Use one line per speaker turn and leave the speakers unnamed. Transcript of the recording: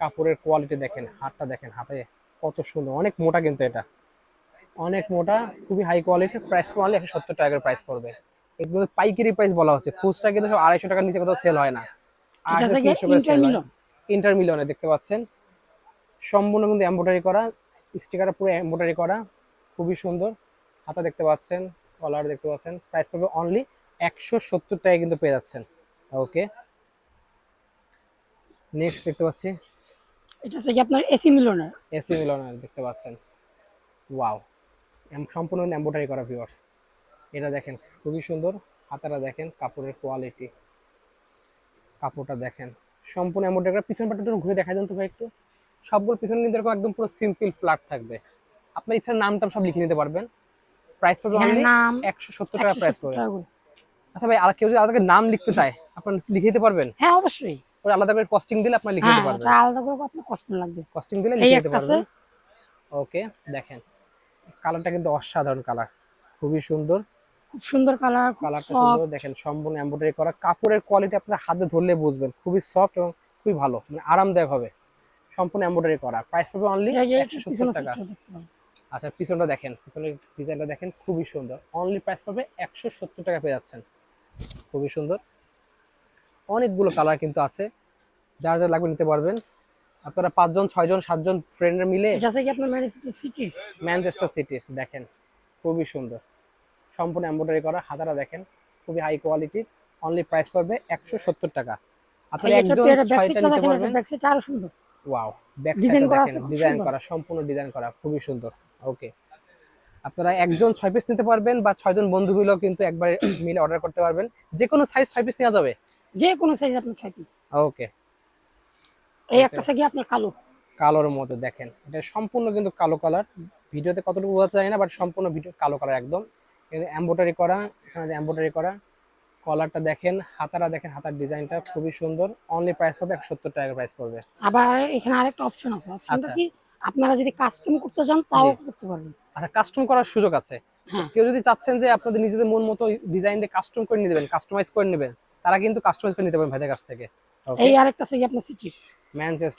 কাপড়ের কোয়ালিটি দেখেন হাতটা দেখেন হাতে কত সুন্দর অনেক মোটা কিন্তু এটা। অনেক মোটা খুবই হাই কোয়ালিটির প্রাইস পড়লে একশো সত্তর টাকার প্রাইস পড়বে। এগুলো পাইকারি প্রাইস বলা হচ্ছে খুচরা কিন্তু সব আড়াইশো টাকার নিচে কোথাও সেল হয় না। ইন্টারমিলিয়নে দেখতে পাচ্ছেন। সম্পূর্ণ কিন্তু এমব্রয়ডারি করা স্টিকারটা পুরো এমব্রয়ডারি করা খুবই সুন্দর। হাতা দেখতে পাচ্ছেন কলার দেখতে পাচ্ছেন প্রাইস পড়বে অনলি একশো সত্তর টাকায় কিন্তু পেয়ে যাচ্ছেন। ওকে নেক্সট দেখতে পাচ্ছি।
এটা থেকে আপনার এসি মিলনের।
এসি মিলনের দেখতে পাচ্ছেন। ওয়াও সম্পূর্ণ এমব্রয়ডারি করা ভিউয়ার্স এটা দেখেন খুবই সুন্দর। হাতাটা দেখেন কাপড়ের কোয়ালিটি কাপড়টা দেখেন সম্পূর্ণ এমব্রয়ডারি করা। পিছন পাটটা একটু ঘুরে দেখা যান তো ভাই একটু। সবগুলো পিছনে কিন্তু এরকম একদম পুরো সিম্পল ফ্ল্যাট থাকবে। আপনার ইচ্ছার নামটা সব লিখে নিতে পারবেন। প্রাইস পড়বে
এখানে
অনলি
নাম
একশো সত্তর টাকা প্রাইস
170
পড়বে আচ্ছা ভাই আর কেউ যদি করে নাম লিখতে চায় আপনার লিখে দিতে পারবেন?
হ্যাঁ অবশ্যই।
ওই আলাদা করে কস্টিং দিলে আপনার লিখে
হ্যাঁ
দিতে পারবেন।
এটা আলাদা করে আপনার কষ্ট লাগবে।
কস্টিং দিলে লিখে দিতে পারবেন। ওকে দেখেন। কালারটা কিন্তু অসাধারণ কালার খুবই সুন্দর।
খুব সুন্দর কালার
কালারটা সুন্দর দেখেন সম্পূর্ণ এমব্রয়ডারি করা। কাপড়ের কোয়ালিটি আপনার হাতে ধরলে বুঝবেন। খুবই সফট এবং খুবই ভালো। মানে আরামদায়ক হবে। সম্পূর্ণ এমব্রয়ডারি করা। প্রাইস পড়বে অনলি
এই যে
একশো
পিছনে
সত্তর টাকা। আচ্ছা পিছনটা দেখেন। পিছনের ডিজাইনটা দেখেন খুবই সুন্দর। অনলি প্রাইস পাবে একশো সত্তর টাকা পেয়ে যাচ্ছেন। খুবই সুন্দর। অনেকগুলো কালার কিন্তু আছে। যার যা লাগবে নিতে পারবেন। আপনারা পাঁচজন ছয়জন সাতজন ফ্রেন্ডরা মিলে
এটা আপনার ম্যানেজার সিটি
ম্যানচেস্টার সিটি দেখেন। খুবই সুন্দর। সম্পূর্ণ এমব্রয়ডারি করা হাতাটা দেখেন। খুবই হাই কোয়ালিটির অনলি প্রাইস পড়বে একশো সত্তর টাকা। আপনি একজন ছয়টা নিতে পারবেন।
ব্যাক আরও সুন্দর।
ওয়াও দেখেন। ডিজাইন করা সম্পূর্ণ ডিজাইন করা খুবই সুন্দর। ওকে আপনারা একজন ছয় পিস নিতে পারবেন বা ছয়জন বন্ধু মিলেও কিন্তু একবার মিলে অর্ডার করতে পারবেন। যে কোনো সাইজ ছয় পিস নেওয়া যাবে।
যে কোনো সাইজ আপনার ছয় পিস
ওকে
এই একটা থেকে আপনার কালো।
কালোর মধ্যে দেখেন। এটা সম্পূর্ণ কিন্তু কালো কালার ভিডিওতে কতটুকু বোঝা যায় না বাট সম্পূর্ণ ভিডিও কালো কালার একদম। এমব্রয়ডারি করা এখানে এমব্রয়ডারি করা কলারটা দেখেন হাতাটা দেখেন হাতার ডিজাইনটা খুবই সুন্দর। অনলি প্রাইস পাবে একশো সত্তর টাকা প্রাইস পড়বে।
আবার এখানে আরেকটা অপশন আছে। অপশনটা
আচ্ছা।
কি আপনারা যদি কাস্টম করতে চান তাও করতে পারবেন।
আচ্ছা কাস্টম করার সুযোগ আছে।
হ্যাঁ।
কেউ যদি চাচ্ছেন যে আপনাদের নিজেদের মন মতো ডিজাইন দিয়ে কাস্টম করে নিয়ে দেবেন কাস্টমাইজ করে নেবেন তারা কিন্তু কাস্টমাইজ করে নিতে পারবেন ভাইদের কাছ থেকে।
এই আরেকটা সেই আপনার সিটি
ম্যানচেস্টার